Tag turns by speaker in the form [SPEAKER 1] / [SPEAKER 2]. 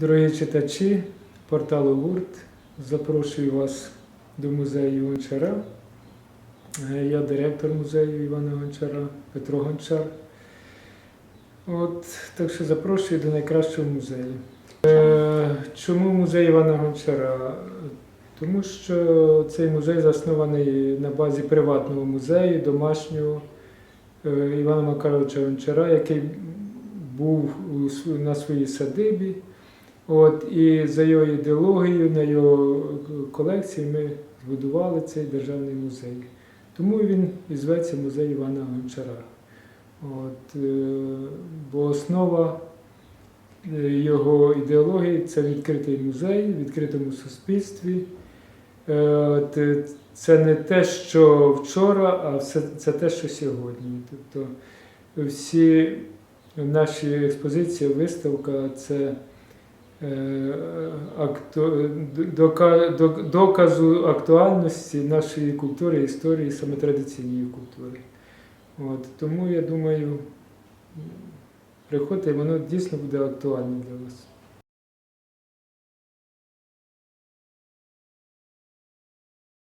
[SPEAKER 1] Дорогі читачі порталу Гурт, запрошую вас до музею Гончара. Е, Я директор музею Івана Гончара Петро Гончар. От, так що запрошую до найкращого музею. Е, Чому музей Івана Гончара? Тому що цей музей заснований на базі приватного музею, домашнього е, Івана Макаровича Гончара, який був на своїй садибі. От, і за його ідеологією, на його колекції ми збудували цей державний музей. Тому він і зветься музей Івана Гончара. От, е, бо основа е, його ідеології це відкритий музей, в відкритому суспільстві. Е, от, Це не те, що вчора, а все, це те, що сьогодні. Тобто всі наші експозиції, виставка це доказу актуальності нашої культури, історії, саме традиційної культури. От, тому я думаю, приходьте, воно дійсно буде актуальним для вас.